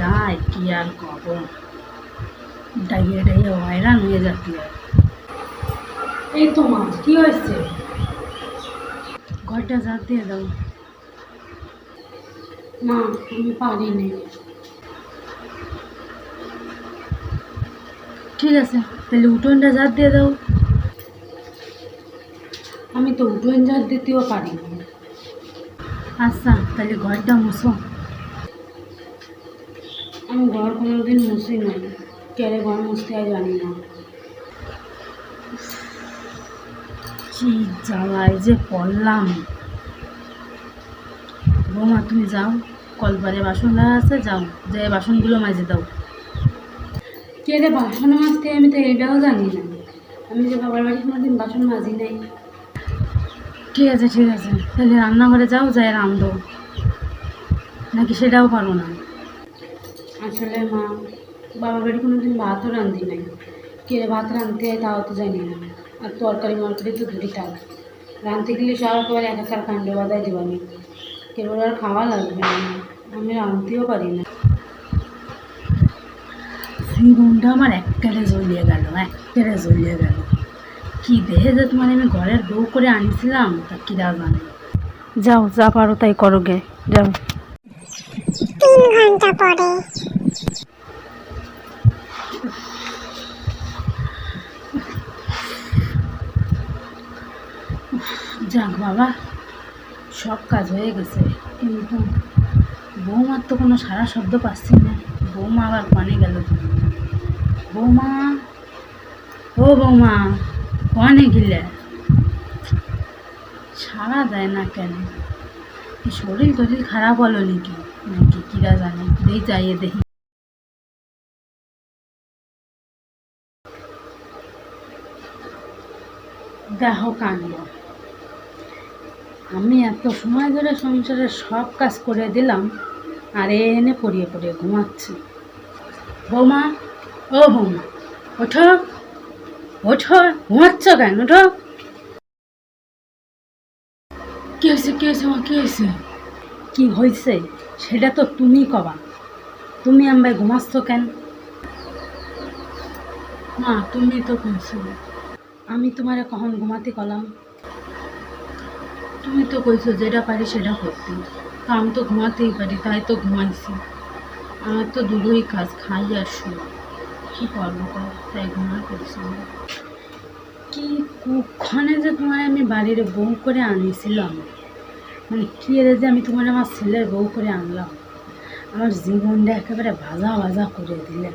যায়, কি আর ডাইয়ে ডাইয়ে হয়রান হয়ে এই তো মা, কি হয়েছে? ঘরটা দিয়ে দাও। না আমি পারিনি ঠিক আছে, তাহলে উঠোনটা ঝাড় দিয়ে দাও। আমি তো উঠোন ঝাড় দিতেও পারি না। আচ্ছা তাহলে ঘরটা মুছো। আমি ঘর কোনোদিন মুছি নাই কেড়ে ঘর মুছতে হয় জানি না। কি জ্বালায় যে পড়লাম। বৌমা তুমি যাও কলপারে বাসন রাখা আছে যাও যে বাসনগুলো মাজে দাও। কে রে বাসন মাজতে আমি তো এটাও জানি না। আমি যে বাবার বাড়ি কোনোদিন বাসন মাজি নাই। ঠিক আছে ঠিক আছে। তাহলে রান্নাঘরে যাও যাই রান্ধো নাকি সেটাও পারো না? আসলে মা বাবার বাড়ি কোনোদিন ভাতও রান্ধি নাই। কে ভাত রাঁধতে হয় তাও তো জানি না। আর তরকারি মরকারি তো দূরই থাক। রাঁধতে গেলে সব একেবারে একাকার কাণ্ড বাদায় দেবানি। কেবল আর খাওয়া লাগবে না। আমি রাঁধতেও পারি না। জীবনটা আমার এককারে জ্বলিয়ে গেল এককারে জ্বলিয়ে গেল। কি দেহে যে তোমার আমি ঘরের বউ করে আনিছিলাম তা কিরা জানে যাও যা পারো তাই করো গে যাও। তিন ঘণ্টা পরে। যাক বাবা সব কাজ হয়ে গেছে কিন্তু বৌমার তো কোনো সারা শব্দ পাচ্ছি না। বৌমা আবার কনে গেল। বৌমা ও বৌমা কনে গেলে সারা দেয় না কেন? শরীর টরির খারাপ হলো নাকি? নাকি কিরা জানে? দেখি যাইয়ে দেখি। দেখো কাণ্ড আমি এত সময় ধরে সংসারের সব কাজ করে দিলাম, আর এ এনে পড়িয়ে পড়িয়ে ঘুমাচ্ছি। বৌমা, ও বৌমা, ওঠো। ওঠো ঘুমাচ্ছ কেন ওঠো? কি হয়েছে কি হয়েছে মা কি হয়েছে কি হয়েছে সেটা তো তুমি কবা। তুমি আমায় ঘুমাচ্ছ কেন? মা তুমি তো কইছো। আমি তোমারে কখন ঘুমাতে কলাম? তুমি তো কইছো যেটা পারি সেটা করতে। তা আমি তো ঘুমাতেই পারি তাই তো ঘুমাইছি। আমার তো দুটোই কাজ খাই আর শুই। কী করব তাই ঘুমা কি কুক্ষণে যে তোমার আমি বাড়ির বউ করে আনিছিলাম। মানে কি এর যে আমি তোমার আমার ছেলের বউ করে আনলাম। আমার জীবনটা একেবারে ভাজা ভাজা করে দিলে।